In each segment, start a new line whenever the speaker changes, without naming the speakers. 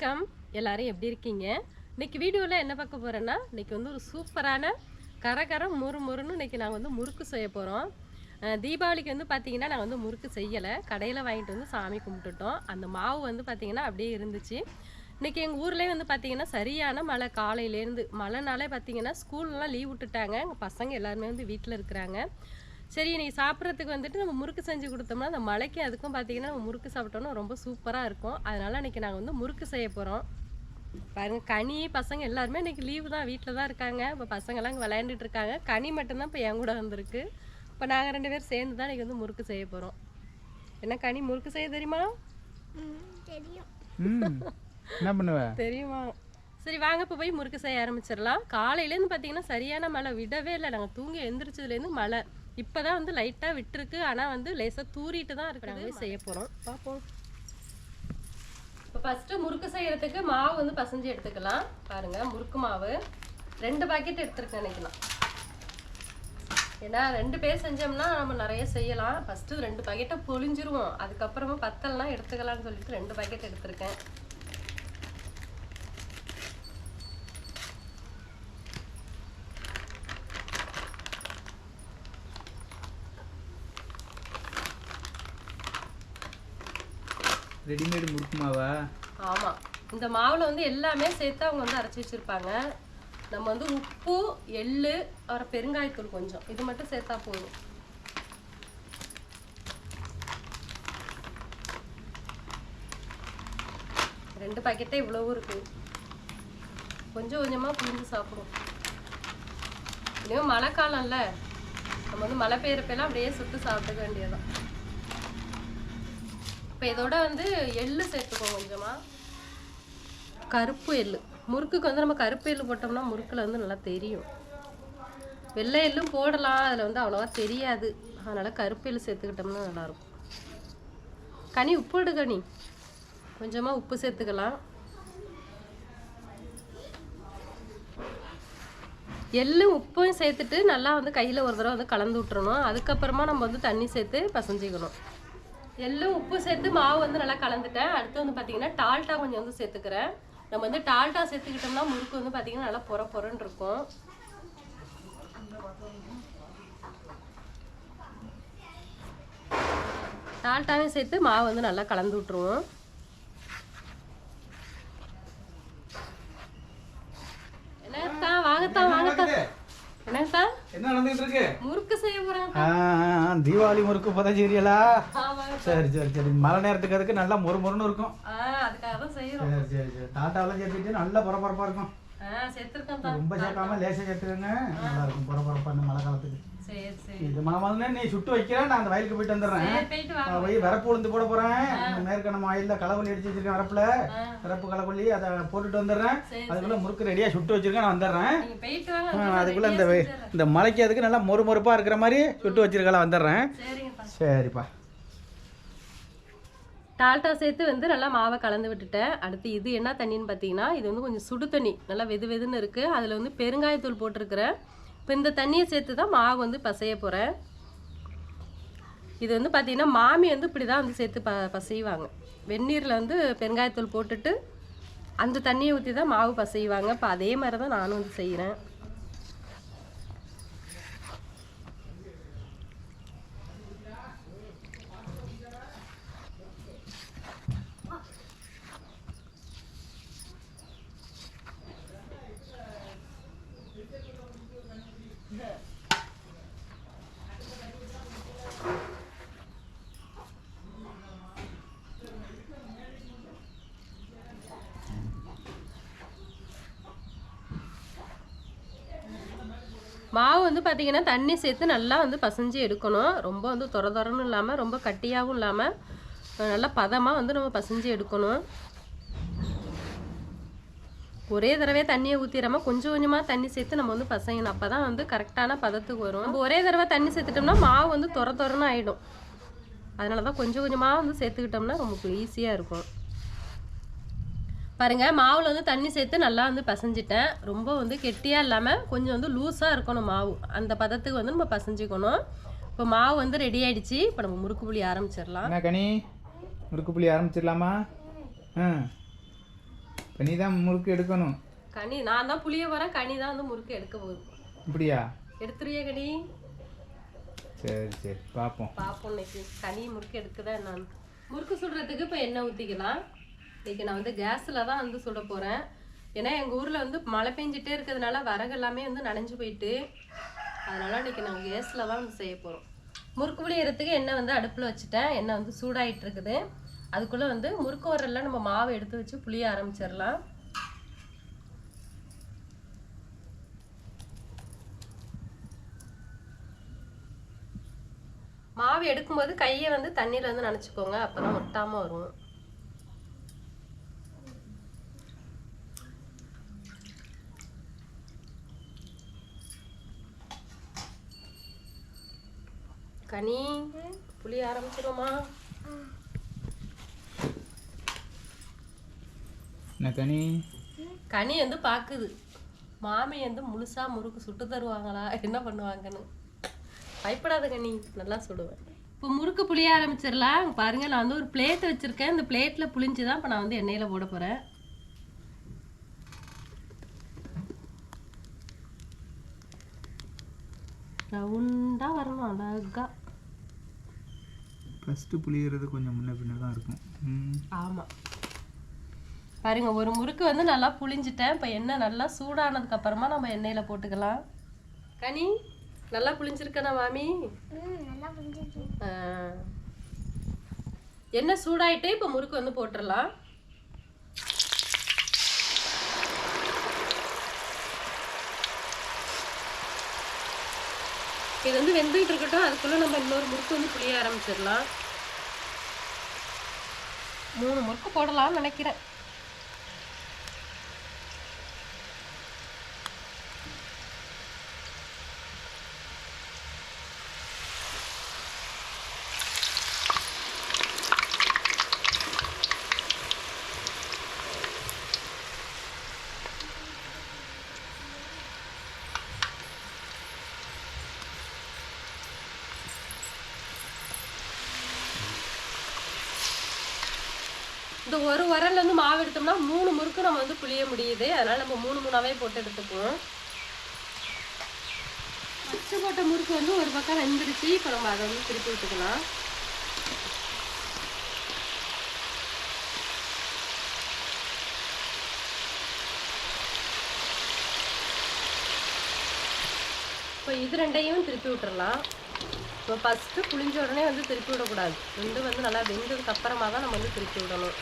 வணக்கம். எல்லாரும் எப்படி இருக்கீங்க? இன்னைக்கு வீடியோவில் என்ன பார்க்க போகிறேன்னா இன்றைக்கி வந்து ஒரு சூப்பரான கரகரம் முறு முறுன்னு இன்னைக்கு நாங்கள் வந்து முறுக்கு செய்ய போகிறோம் தீபாவளிக்கு வந்து பார்த்திங்கன்னா நாங்கள் வந்து முறுக்கு செய்யலை. கடையில் வாங்கிட்டு வந்து சாமி கும்பிட்டுட்டோம். அந்த மாவு வந்து பார்த்திங்கன்னா அப்படியே இருந்துச்சு. இன்றைக்கி எங்கள் ஊர்லேயே வந்து பார்த்திங்கன்னா சரியான மழை காலையிலேருந்து மழைனாலே பார்த்தீங்கன்னா ஸ்கூல்லாம் லீவ் விட்டுட்டாங்க. எங்கள் பசங்க எல்லாருமே வந்து வீட்டில் இருக்கிறாங்க. சரி இன்னைக்கு சாப்பிட்றதுக்கு வந்துட்டு நம்ம முறுக்கு செஞ்சு கொடுத்தோம்னா அந்த மழைக்கு அதுக்கும் பார்த்தீங்கன்னா நம்ம முறுக்கு சாப்பிட்டோம்னா ரொம்ப சூப்பராக இருக்கும். அதனால இன்னைக்கு நாங்கள் வந்து முறுக்கு செய்ய போகிறோம் பாருங்க கனி பசங்க எல்லாருமே இன்னைக்கு லீவு தான் வீட்டில் தான் இருக்காங்க. இப்போ பசங்கெல்லாம் இங்கே விளையாண்டுட்டு இருக்காங்க. கனி மட்டும்தான் இப்போ என் கூட வந்திருக்கு. இப்போ நாங்கள் ரெண்டு பேரும் சேர்ந்து தான் இன்னைக்கு வந்து முறுக்கு செய்ய போகிறோம் என்ன கனி முறுக்கு செய்ய தெரியுமா?
தெரியும்.
தெரியுமா? சரி வாங்க இப்போ போய் முறுக்கு செய்ய ஆரம்பிச்சிடலாம். காலையிலேருந்து பார்த்தீங்கன்னா சரியான மழை விடவே இல்லை. நாங்கள் தூங்கி எந்திரிச்சதுலேருந்து மழை. இப்போ தான் வந்து லைட்டாக விட்டுருக்கு. ஆனால் வந்து லேசாக தூறிட்டு தான் இருக்கு நாங்கள் போய் செய்ய போகிறோம் பார்ப்போம் இப்போ ஃபஸ்ட்டு முறுக்கு செய்யறதுக்கு மாவு வந்து பசஞ்சு எடுத்துக்கலாம். பாருங்க முறுக்கு மாவு. ரெண்டு பாக்கெட் எடுத்துருக்கேன் நினைக்கலாம் ஏன்னா ரெண்டு பேர் செஞ்சோம்னா நம்ம நிறைய செய்யலாம். ஃபஸ்ட்டு ரெண்டு பாக்கெட்டை பொழிஞ்சிருவோம். அதுக்கப்புறமா பத்தலாம் எடுத்துக்கலாம்னு சொல்லிட்டு ரெண்டு பாக்கெட் எடுத்திருக்கேன்.
ரெடிமேடு முறுக்கு மாவா
ஆமாம் இந்த மாவுல வந்து எல்லாமே சேர்த்து அவங்க வந்து அரைச்சி வச்சிருப்பாங்க. நம்ம வந்து உப்பு எள்ளு அப்புறம் பெருங்காயத்தூள் கொஞ்சம். இது மட்டும் சேர்த்தா போதும். ரெண்டு பாக்கெட்டே இவ்வளவு இருக்கு. கொஞ்சம் கொஞ்சமா புரிஞ்சு சாப்பிடும். இன்னும் மழை காலம்ல நம்ம வந்து மழை பெய்யறப்பெல்லாம் அப்படியே சுட்டு சாப்பிட்டுக்க வேண்டியதுதான். இப்போ இதோட வந்து எள்ளு சேர்த்துக்கோ கொஞ்சமாக கருப்பு எள்ளு. முறுக்குக்கு வந்து நம்ம கருப்பு எள்ளு போட்டோம்னா முறுக்கில் வந்து நல்லா தெரியும். வெள்ளை எள்ளும் போடலாம். அதில் வந்து அவ்வளோவா தெரியாது. அதனால் கருப்பு எள்ளு சேர்த்துக்கிட்டோம்னா நல்லாயிருக்கும். கனி உப்பு எடு கனி. கொஞ்சமாக உப்பு சேர்த்துக்கலாம். எள்ளும் உப்பும் சேர்த்துட்டு நல்லா வந்து கையில் ஒரு தடவை வந்து கலந்து விட்டுறணும். அதுக்கப்புறமா நம்ம வந்து தண்ணி சேர்த்து பசஞ்சிக்கணும். எள்ளும் உப்பு சேர்த்து மாவு வந்து நல்லா கலந்துட்டேன். அடுத்து வந்து பார்த்தீங்கன்னா டால்டா கொஞ்சம் வந்து சேர்த்துக்கிறேன். நம்ம வந்து டால்டா சேர்த்துக்கிட்டோம்னா முறுக்கு வந்து பார்த்தீங்கன்னா நல்லா புற புறன்னு இருக்கும். டால்டாவையும் சேர்த்து மாவு வந்து நல்லா கலந்து விட்ருவோம் வாங்கத்தான் வாங்க
என்ன நடந்துகிட்டு இருக்கு?
முறுக்கு செய்ய போறேன்
தீபாவளி முறுக்கு புதஞ்சீரியலா
ஆமாங்க
சரி சரி சரி. மழை நேரத்துக்கு அதுக்கு நல்லா முறு முறுன்னு இருக்கும் சரி சரி சரி. டாட்டாவெல்லாம் சேர்த்துட்டு நல்லா பரபரப்பா இருக்கும். ரொம்ப சேர்க்காம லேசா சேர்த்துக்கங்க. நல்லா இருக்கும் பரபரப்பா இந்த மழை காலத்துக்கு. இது வந்து நீ சுட்டு வைக்கிறேன் நான் அந்த வயலுக்கு போயிட்டு வந்துடுறேன். போய் வரப்பு உளுந்து போட போறேன். இந்த மேற்கணம் ஆயில்ல களவள்ளி அடிச்சு வச்சிருக்கேன் வரப்புல. வரப்பு களவள்ளி அதை போட்டுட்டு வந்துடுறேன். அதுக்குள்ள முறுக்கு ரெடியா சுட்டு வச்சிருக்கேன் நான் வந்துடுறேன். அதுக்குள்ள இந்த. இந்த மலைக்கு அதுக்கு நல்லா மொறு மொறுப்பா இருக்கிற மாதிரி சுட்டு வச்சிருக்கலாம் வந்துடுறேன். சரிப்பா.
டால்டா சேர்த்து வந்து நல்லா மாவை கலந்து விட்டுட்டேன். அடுத்து இது என்ன தண்ணின்னு பார்த்தீங்கன்னா இது வந்து கொஞ்சம் சுடு தண்ணி. நல்லா வெது வெதுன்னு இருக்குது அதில் வந்து பெருங்காயத்தூள் போட்டிருக்கிறேன். இப்போ இந்த தண்ணியை சேர்த்து தான் மாவு வந்து பசைய போகிறேன் இது வந்து பார்த்திங்கன்னா மாமி வந்து இப்படி தான் வந்து சேர்த்து ப பசைவாங்க. வெந்நீரில் வந்து பெருங்காயத்தூள் போட்டுட்டு அந்த தண்ணியை ஊற்றி தான் மாவு பசைவாங்க. இப்போ அதே மாதிரி தான் நானும் வந்து செய்கிறேன் மாவு வந்து பார்த்தீங்கன்னா தண்ணி சேர்த்து நல்லா வந்து பசைஞ்சு எடுக்கணும். ரொம்ப வந்து துர துறன்னு இல்லாமல் ரொம்ப கட்டியாகவும் இல்லாமல் நல்லா பதமாக வந்து நம்ம பசைஞ்சு எடுக்கணும். ஒரே தடவை தண்ணியை ஊற்றிடாம கொஞ்சம் கொஞ்சமாக தண்ணி சேர்த்து நம்ம வந்து பசையணும். அப்போ தான் வந்து கரெக்டான பதத்துக்கு வரும். நம்ம ஒரே தடவை தண்ணி சேர்த்துட்டோம்னா மாவு வந்து துற துறன்னு ஆகிடும் அதனால தான் கொஞ்சம் கொஞ்சமாக வந்து சேர்த்துக்கிட்டோம்னா நமக்கு ஈஸியாக இருக்கும். பாருங்க மாவுல வந்து தண்ணி சேர்த்து நல்லா வந்து பசைஞ்சிட்டேன். ரொம்ப வந்து கெட்டியாக இல்லாமல் கொஞ்சம் வந்து லூஸாக இருக்கணும் மாவு. அந்த பதத்துக்கு வந்து நம்ம பசைஞ்சிக்கணும். இப்போ மாவு வந்து ரெடி ஆயிடுச்சு. இப்போ நம்ம முறுக்கு புளி ஆரம்பிச்சிடலாம்.
கனி? முறுக்கு புளி ஆரம்பிச்சிடலாமா? ஆ.
நீ தான் முறுக்கு எடுக்கணும்.
கனி நான் தான் புளிய போகிறேன் கனி தான் வந்து முறுக்கு எடுக்க போகுது.
இப்படியா
எடுத்துருவியா கனி?
சரி சரி. பார்ப்போம்
பார்ப்போம் இன்னைக்கு. கனி முறுக்கு எடுக்குதா நான் முறுக்கு சுடுறதுக்கு இப்போ எண்ணெய் ஊற்றிக்கலாம் இன்னைக்கு நான் வந்து கேஸில் தான் வந்து சுட போகிறேன் ஏன்னா எங்கள் ஊரில் வந்து மழை பெஞ்சிட்டே இருக்கிறதுனால வரகு எல்லாமே வந்து நனைஞ்சு போயிட்டு அதனால் இன்னைக்கு நான் கேஸில் தான் வந்து செய்ய போகிறோம் முறுக்கு புளியறதுக்கு எண்ணெய் வந்து அடுப்பில் வச்சுட்டேன். எண்ணெய் வந்து சூடாயிட்டு இருக்குது. அதுக்குள்ளே வந்து முறுக்கு வரல நம்ம மாவு எடுத்து வச்சு புளிய ஆரம்பிச்சிடலாம். மாவு எடுக்கும்போது கையை வந்து தண்ணியில் வந்து நினச்சிக்கோங்க. அப்போ தான் ஒட்டாமல் வரும். கனி. புளி ஆரம்பிச்சிருமா
கனி?
கனி வந்து பார்க்குது மாமி வந்து முழுசா முறுக்கு சுட்டு தருவாங்களா? என்ன பண்ணுவாங்கன்னு. பயப்படாத கனி நல்லா சுடுவேன். இப்போ முறுக்கு புளிய ஆரம்பிச்சிடலாம். இங்க பாருங்க நான் வந்து ஒரு பிளேட் வச்சிருக்கேன். இந்த பிளேட்டில் புளிஞ்சு தான் இப்போ நான் வந்து எண்ணெயில் போட போகிறேன் ரவுண்டாக வரணும் அழகா.
ஃபஸ்ட்டு புளியறது கொஞ்சம் முன்ன பின்ன தான் இருக்கும். ம்.
ஆமாம் பாருங்க ஒரு முறுக்கு வந்து நல்லா புளிஞ்சிட்டேன். இப்போ எண்ணெய் நல்லா சூடானதுக்கு அப்புறமா நம்ம எண்ணெயில் போட்டுக்கலாம். கனி நல்லா புளிஞ்சிருக்கனா மாமி?
ம் நல்லா புரிஞ்சிச்சு
ஆ. எண்ணெய் சூடாயிட்டு இப்போ முறுக்கு வந்து போட்டுடலாம் இது வந்து வெந்துகிட்டு இருக்கட்டும். அதுக்குள்ள நம்ம இன்னொரு முறுக்கு வந்து புளிய ஆரம்பிச்சிடலாம். மூணு முறுக்கு போடலாம்னு நினைக்கிறேன். இந்த ஒரு உரல்ல வந்து மாவு எடுத்தோம்னா மூணு முறுக்கு நம்ம வந்து புளிய முடியுது. அதனால நம்ம மூணு மூணாவே போட்டு எடுத்துக்குவோம். பச்சை போட்ட முறுக்கு வந்து ஒரு பக்கம் வெந்துருச்சு. இப்போ நம்ம அதை வந்து திருப்பி விட்டுக்கலாம் இப்போ இது ரெண்டையும் திருப்பி விட்டுறலாம் இப்போ ஃபஸ்ட்டு புளிஞ்ச உடனே வந்து திருப்பி விடக்கூடாது. ரெண்டு வந்து நல்லா வெந்ததுக்கு அப்புறமா தான் நம்ம வந்து திருப்பி விடணும்.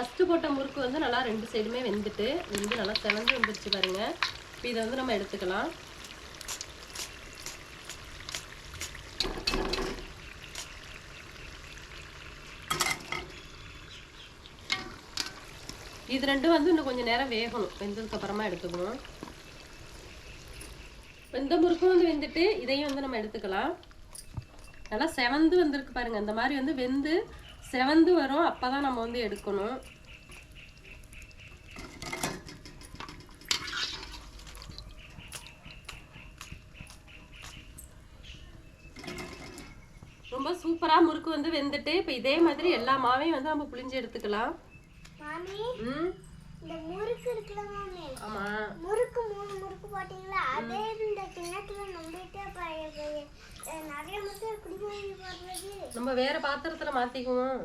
ஃபஸ்ட்டு போட்ட முறுக்கு வந்து நல்லா ரெண்டு சைடுமே வெந்துட்டு வெந்து நல்லா செவந்து வந்துருச்சு பாருங்க. இப்போ இதை வந்து நம்ம எடுத்துக்கலாம். இது ரெண்டும் வந்து இன்னும் கொஞ்சம் நேரம் வேகணும். வெந்ததுக்கு அப்புறமா எடுத்துக்கணும். வெந்த முறுக்கும் வந்து வெந்துட்டு இதையும் வந்து நம்ம எடுத்துக்கலாம். நல்லா செவந்து வந்திருக்கு பாருங்க. இந்த மாதிரி வந்து வெந்து செவந்து வரும் அப்பதான் நம்ம வந்து எடுக்கணும். ரொம்ப சூப்பரா முறுக்கு வந்து வெந்துட்டு இப்போ இதே மாதிரி எல்லா மாவையும் வந்து நம்ம புளிஞ்சு எடுத்துக்கலாம்.
இந்த முறுக்கு இருக்குல்ல மாமி?
ஆமா.
முறுக்கு மூணு முறுக்கு போட்டீங்களா? அதே இந்த கிண்ணத்துல நம்பிட்டு அப்ப
நம்ம வேற பாத்திரத்துல மாத்திக்குவோம்.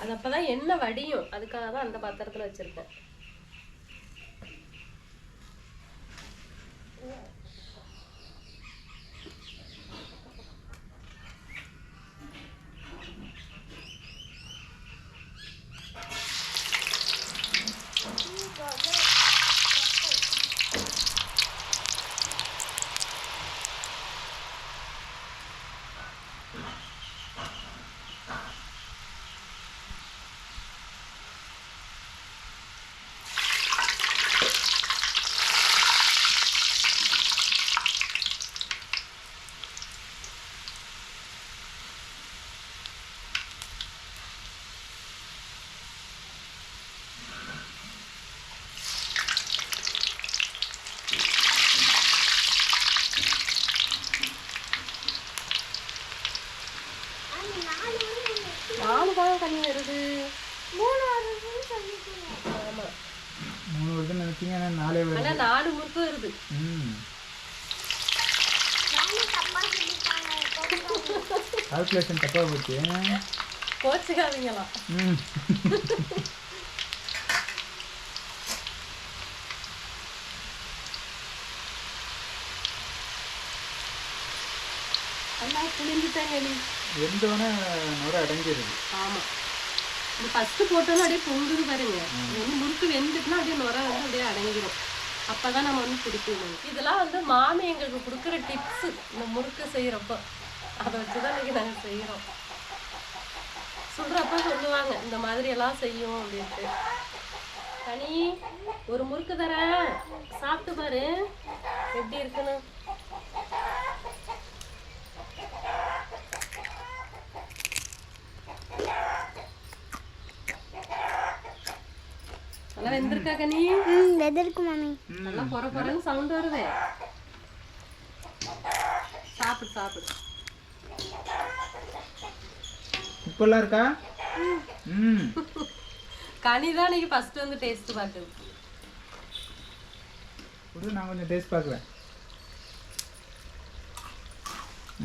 அது அப்பதான் எண்ணெய் வடியும். அதுக்காக தான் அந்த பாத்திரத்துல வச்சிருக்கேன்.
நாலு பழம் கனி வருது மூணு ஆமா.
மூணு வருதுன்னு நினைச்சீங்க ஆனால் நாலே வருது
ஆனால்
நாலு முறுக்கு வருது
கால்குலேஷன் தப்பாக போச்சு.
கோச்சுக்காதீங்களாம்
ம்.
நல்லா புளிஞ்சுட்டாங்க நீ
வெந்தோடனே நுர அடங்கிடுது
ஆமாம் இது ஃபஸ்ட்டு போட்டோன்னு அப்படியே பொங்குது பாருங்க. வந்து முறுக்கு வெந்துட்டுனா அப்படியே நுர வந்து அப்படியே அடங்கிடும் அப்போ தான் நம்ம வந்து பிடிக்கணும் இதெல்லாம் வந்து மாமி எங்களுக்கு கொடுக்குற டிப்ஸு இந்த முறுக்கு செய்கிறப்போ அதை வச்சு தான் இன்றைக்கி நாங்கள் செய்கிறோம் சொல்கிறப்ப சொல்லுவாங்க இந்த மாதிரி எல்லாம் செய்யும் அப்படின்ட்டு. கனி ஒரு முறுக்கு தரேன். சாப்பிட்டு பாரு. எப்படி இருக்குன்னு. நல்லா வெந்திருக்கா கனி
ம் எதற்கு மாமி.
நல்லா பொற பொறன்னு சவுண்ட் வருதே. சாப்பிடு சாப்பிடு.
உப்பெல்லாம் இருக்கா? ம்.
கனி தான் இன்னைக்கு ஃபர்ஸ்ட் வந்து டேஸ்ட் பார்க்குது.
கொடு நான் கொஞ்சம் டேஸ்ட் பார்க்குறேன்.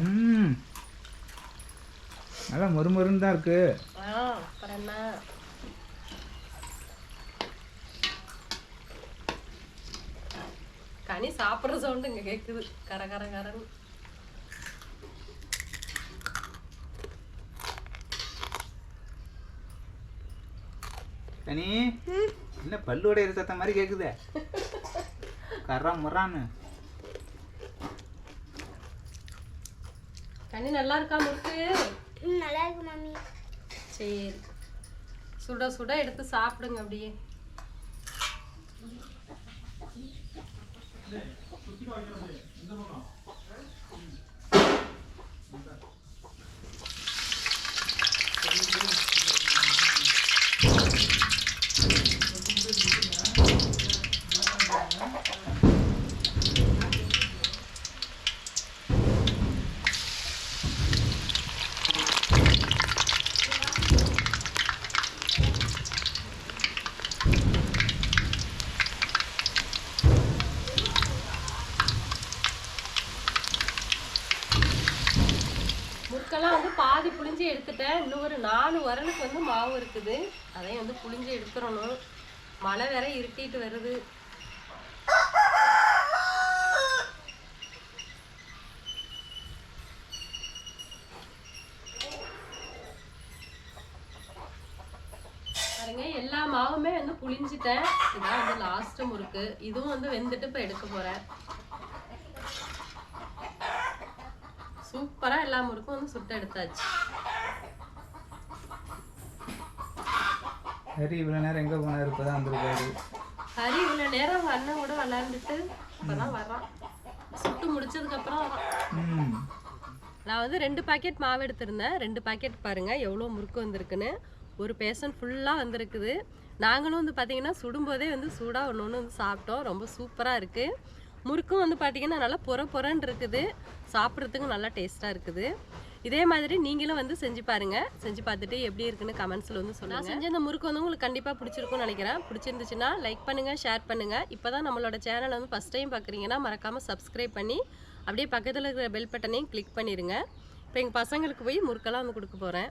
ம். நல்லா மொறுமொறுன்னு தான் இருக்கு.
ஆ அப்புறம் என்ன? கனி சாப்பிட்ற சவுண்டு இங்கே கேட்குது கர கர கரன்னு.
கனி என்ன பல்லு உடையிற சத்தம் மாதிரி கேட்குதே கர்றா முறான்னு.
கனி நல்லா இருக்கா முறுக்கு?
நல்லா இருக்கு மாமி.
சரி. சுட சுட எடுத்து சாப்பிடுங்க அப்படியே. で、ちょっと。முறுக்கெல்லாம் வந்து பாதி புளிஞ்சு எடுத்துட்டேன். இன்னும் ஒரு நாலு வரலுக்கு வந்து மாவு இருக்குது. அதையும் வந்து புளிஞ்சு எடுத்துடணும். மழை வேற இருட்டிட்டு வருது. பாருங்க எல்லா மாவுமே வந்து புளிஞ்சிட்டேன் இதான் வந்து லாஸ்ட் முறுக்கு. இதுவும் வந்து வெந்துட்டு இப்போ எடுக்க போறேன். சூப்பரா எல்லா முறுக்கும் வந்து சுட்டு எடுத்தாச்சு.
சரி இவ்வளோ நேரம் எங்கே போனார்? இப்போ தான் வந்திருக்காரு.
ஹரி இவ்வளவு நேரம் அவங்க அண்ணன் கூட விளையாண்டுட்டு இப்பதான் வர்றான் சுட்டு முடிச்சதுக்கு அப்புறம் வரான்.
ம்.
நான் வந்து ரெண்டு பாக்கெட் மாவு எடுத்திருந்தேன். ரெண்டு பாக்கெட் பாருங்க எவ்வளோ முறுக்கு வந்திருக்குன்னு. ஒரு பேசன் ஃபுல்லாக வந்திருக்குது. நாங்களும் வந்து பார்த்தீங்கன்னா சுடும்போதே வந்து சூடாக ஒன்று ஒன்று வந்து சாப்பிட்டோம். ரொம்ப சூப்பராக இருக்குது முறுக்கும் வந்து பார்த்தீங்கன்னா நல்லா புற புறன்னு இருக்குது. சாப்பிட்றதுக்கும் நல்லா டேஸ்ட்டாக இருக்குது. இதே மாதிரி நீங்களும் வந்து செஞ்சு பாருங்க. செஞ்சு பார்த்துட்டு எப்படி இருக்குன்னு கமெண்ட்ஸில் வந்து சொல்லுங்கள் நான் செஞ்ச இந்த முறுக்கு வந்து உங்களுக்கு கண்டிப்பாக பிடிச்சிருக்கும்னு நினைக்கிறேன். பிடிச்சிருந்துச்சுன்னா லைக் பண்ணுங்கள் ஷேர் பண்ணுங்கள் இப்போ தான் நம்மளோட சேனலை வந்து ஃபஸ்ட் டைம் பார்க்குறீங்கன்னா மறக்காமல் சப்ஸ்கிரைப் பண்ணி அப்படியே பக்கத்தில் இருக்கிற பெல் பட்டனையும் கிளிக் பண்ணிடுங்க இப்போ எங்கள் பசங்களுக்கு போய் முறுக்கெல்லாம் வந்து கொடுக்க போகிறேன்